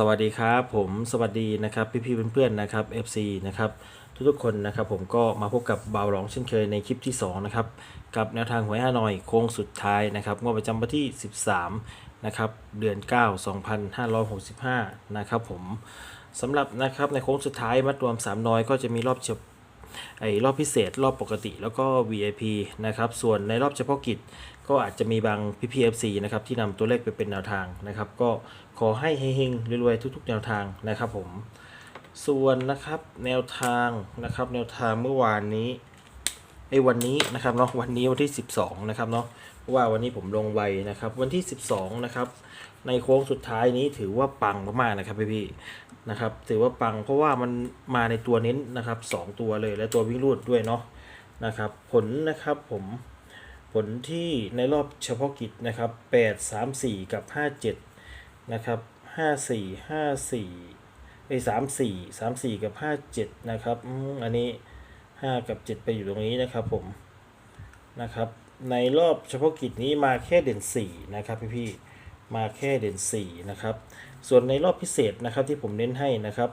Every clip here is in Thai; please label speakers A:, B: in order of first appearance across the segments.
A: สวัสดีครับผมสวัสดีนะครับพี่ๆเพื่อนๆนะครับ FC นะครับทุกๆคนนะครับผมก็มาพบกับบ่าวหลองเช่นเคยในคลิปที่2นะครับกับแนวทางหวยฮานอยโค้งสุดท้ายนะครับงวดประจำวันที่ 13นะครับเดือน 9 2565นะครับผมสำหรับนะครับในโค้งสุดท้ายมัดรวม3น้อยก็จะมีรอบเฉพ ไอ้รอบพิเศษ รอบปกติแล้วก็ VIP นะครับส่วนในรอบเฉพาะกิจ ก็อาจจะมีบางพี่พีเอฟซีนะครับที่นำตัวเลขไปเป็นแนวทางนะครับ ก็ขอให้เฮงๆรวยๆทุก ๆ แนวทางนะครับผมส่วนนะครับแนวทางนะครับแนวทางเมื่อวานนี้ไอ้วันนี้นะครับเนาะวันนี้วันที่ 12นะครับเนาะเพราะว่าวันนี้ผมลงไวนะครับวันที่ 12นะครับ ในโค้งสุดท้ายนี้ถือว่าปังมากๆนะครับพี่ๆนะครับ ถือว่าปังเพราะว่ามันมาในตัวเน้นนะครับสองตัวเลยและตัววิ่งรูดด้วยเนาะนะครับ ผลนะครับผมผลที่ในรอบเฉพาะกิจนะครับ 8 3 4 กับ 57 นะครับ 5 4 5 4ไอ้3 4 3 4 กับ 57 นะครับอันนี้ 5 กับ 7 ไปอยู่ตรงนี้นะครับผมนะครับ ในรอบเฉพาะกิจนี้มาแค่เด่น 4 นะครับพี่ๆ มาแค่เด่น4นะครับ ส่วนในรอบพิเศษนะครับที่ผมเน้นให้นะครับ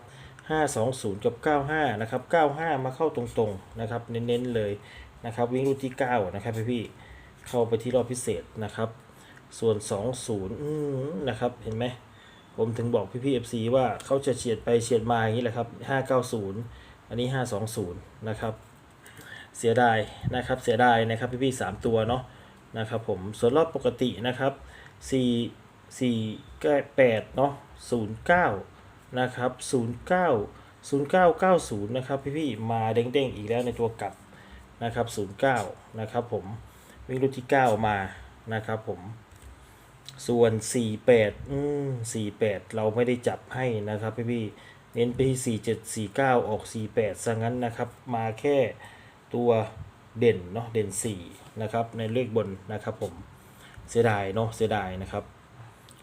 A: 520 กับ 95 นะครับ 95 มาเข้าตรงๆนะครับ เน้นๆเลยนะครับ วิ่งรูที่ 9 นะครับพี่ๆเข้าไปที่รอบพิเศษนะครับ ส่วน 20นะครับ เห็นไหมผมถึงบอกพี่ๆ FC ว่าเขาจะเฉียดไปเฉียดมาอย่างนี้แหละครับ 590 อันนี้ 520 นะครับ เสียดายนะครับ เสียดายนะครับพี่ๆสามตัวเนาะนะครับผม ส่วนรอบปกตินะครับสี่ สี่แปดเนาะศูนย์เก้านะครับศูนย์เก้าศูนย์เก้าเก้าศูนย์นะครับพี่ๆมาเด้งๆอีกแล้วในตัวกลับนะครับศูนย์เก้านะครับผมวิ่งรุ่นที่เก้ามานะครับผมส่วน 48 อืม48 เราไม่ได้จับให้นะครับพี่พี่ๆเน้นไปที่47 49 ออก 48ซะงั้นนะครับ มาแค่ตัวเด่นเนาะเด่น 4 นะครับ ในเลขบนนะครับผมเสียดายเนาะเสียดายนะครับ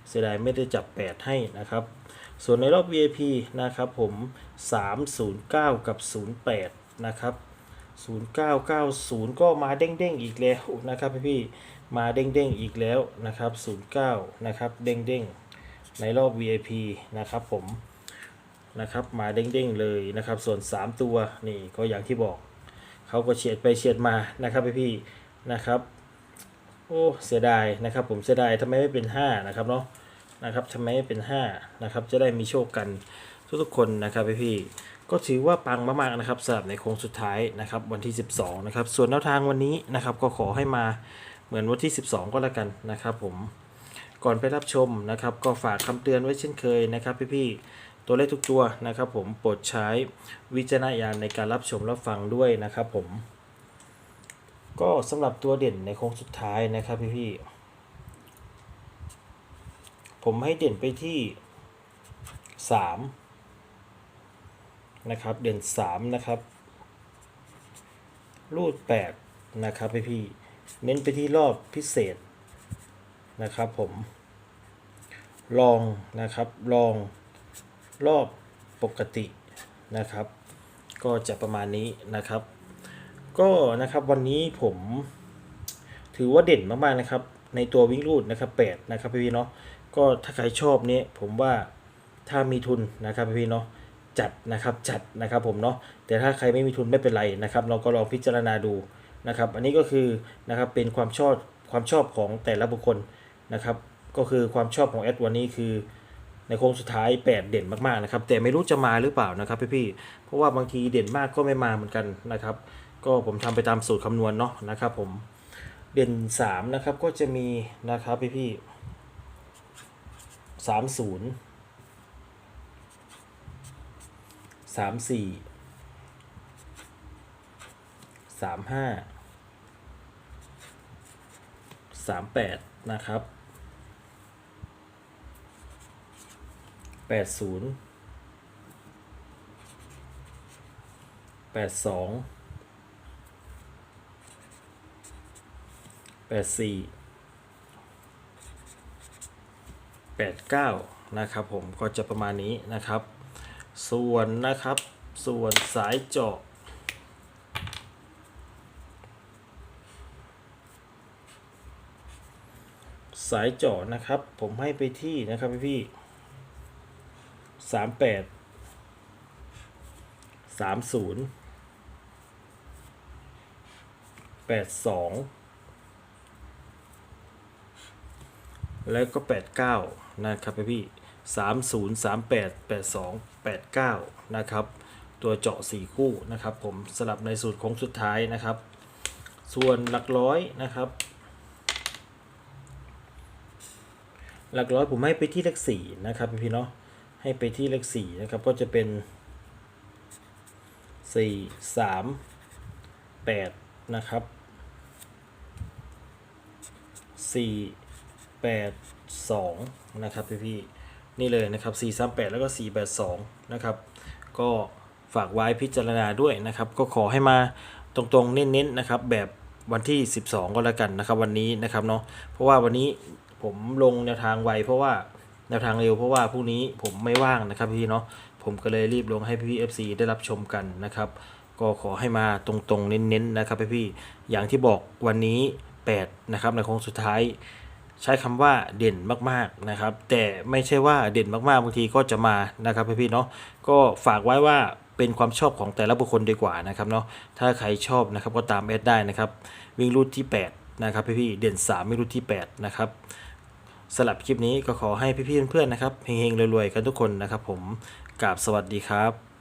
A: เสียดายไม่ได้จับ 8 ให้นะครับ ส่วนในรอบ VIP นะครับผม 309 กับ 08 นะครับ 0990 ก็มาเด้งๆอีกแล้วนะครับพี่ๆมาเด้งๆอีกแล้วนะครับ 09 นะครับเด้งๆในรอบ VIP นะครับผมนะครับมาเด้งๆเลยนะครับ ส่วน 3 ตัวนี่ก็อย่างที่บอกเขาก็เฉียดไปเฉียดมานะครับพี่ๆนะครับ อ้เสียดายนะครับผมเสียดายทำไมไม่เป็น 5 นะครับเนาะนะครับทำไมไม่เป็น 5 นะครับ จะได้มีโชคกันทุกๆคนนะครับพี่ๆก็ถือว่าปังมากๆนะครับสำหรับในโค้งสุดท้ายนะครับวันที่ 12 นะครับ ส่วนแนวทางวันนี้นะครับก็ขอให้มาเหมือนวันที่ 12 ก็แล้วกันนะครับผมก่อนไปรับชมนะครับก็ฝากคำเตือนไว้เช่นเคยนะครับพี่ๆตัวเลขทุกตัวนะครับผมโปรดใช้วิจารณญาณในการรับชมรับฟังด้วยนะครับผม ก็สำหรับตัวเด่นในโค้งสุดท้ายนะครับพี่ๆผมให้เด่นไปที่ 3 นะครับ เด่น 3 นะครับ รูด 8 นะครับพี่ๆเน้นไปที่รอบพิเศษนะครับผมลองนะครับลองรอบปกตินะครับ ก็จะประมาณนี้นะครับ ก็นะครับวันนี้ผมถือว่าเด่นมากๆนะครับ ในตัววิ่งรูดนะครับ8นะครับพี่ๆเนาะก็ถ้าใครชอบเนี้ยผมว่าถ้ามีทุนนะครับพี่ๆเนาะจัดนะครับจัดนะครับผมเนาะแต่ถ้าใครไม่มีทุนไม่เป็นไรนะครับ เราก็ลองพิจารณาดูนะครับ อันนี้ก็คือนะครับเป็นความชอบความชอบของแต่ละบุคคลนะครับ ก็คือความชอบของแอดวันนี้คือในโค้งสุดท้าย 8 เด่นมากๆนะครับ แต่ไม่รู้จะมาหรือเปล่านะครับพี่ๆเพราะว่าบางทีเด่นมากก็ไม่มาเหมือนกันนะครับ ก็ผมทำไปตามสูตรคำนวณเนาะนะครับผมเด่น3นะครับก็จะมีนะครับพี่ๆสามศูนย์สามสี่สามห้าสามแปดนะครับแปดศูนย์แปดสอง แปดสี่แปดเก้านะครับผมก็จะประมาณนี้นะครับ ส่วนนะครับส่วนสายเจาะสายเจาะนะครับ ผมให้ไปที่นะครับพี่พี่สามแปดสามศูนย์แปดสอง แล้วก็แปดเก้านะครับพี่สามศูนย์สามแปดแปดสองแปดเก้านะครับ ตัวเจาะสี่คู่นะครับผมสลับในสูตรโค้งสุดท้ายนะครับ ส่วนหลักร้อยนะครับ หลักร้อยผมให้ไปที่เลขสี่นะครับพี่เนาะให้ไปที่เลขสี่นะครับก็จะเป็นสี่สามแปดนะครับสี่ แปดสองนะครับพี่ๆนี่เลยนะครับสี่สามแปดแล้วก็สี่แปดสองนะครับ ก็ฝากไว้พิจารณาด้วยนะครับ ก็ขอให้มาตรงๆ เน้นๆนะครับ แบบวันที่ 12 ก็แล้วกันนะครับ วันนี้นะครับเนาะเพราะว่าวันนี้ผมลงแนวทางไวเพราะว่าแนวทางเร็วเพราะว่าพรุ่งนี้ผมไม่ว่างนะครับพี่เนาะผมก็เลยรีบลงให้พี่ๆ FC ได้รับชมกันนะครับ ก็ขอให้มาตรงๆ เน้นๆนะครับพี่ๆอย่างที่บอกวันนี้ 8 นะครับในโค้งสุดท้าย ใช้คำว่าเด่นมากๆนะครับ แต่ไม่ใช่ว่าเด่นมากๆบางทีก็จะมานะครับพี่ๆเนาะก็ฝากไว้ว่าเป็นความชอบของแต่ละบุคคลดีกว่านะครับเนาะถ้าใครชอบนะครับก็ตามแอดได้นะครับ วิ่งรูทที่ 8 นะครับพี่ๆเด่น3วิ่งรูทที่ 8 นะครับสลับคลิปนี้ก็ขอให้พี่ๆเพื่อนๆนะครับเฮงๆรวยๆกันทุกคนนะครับ ผมกราบสวัสดีครับ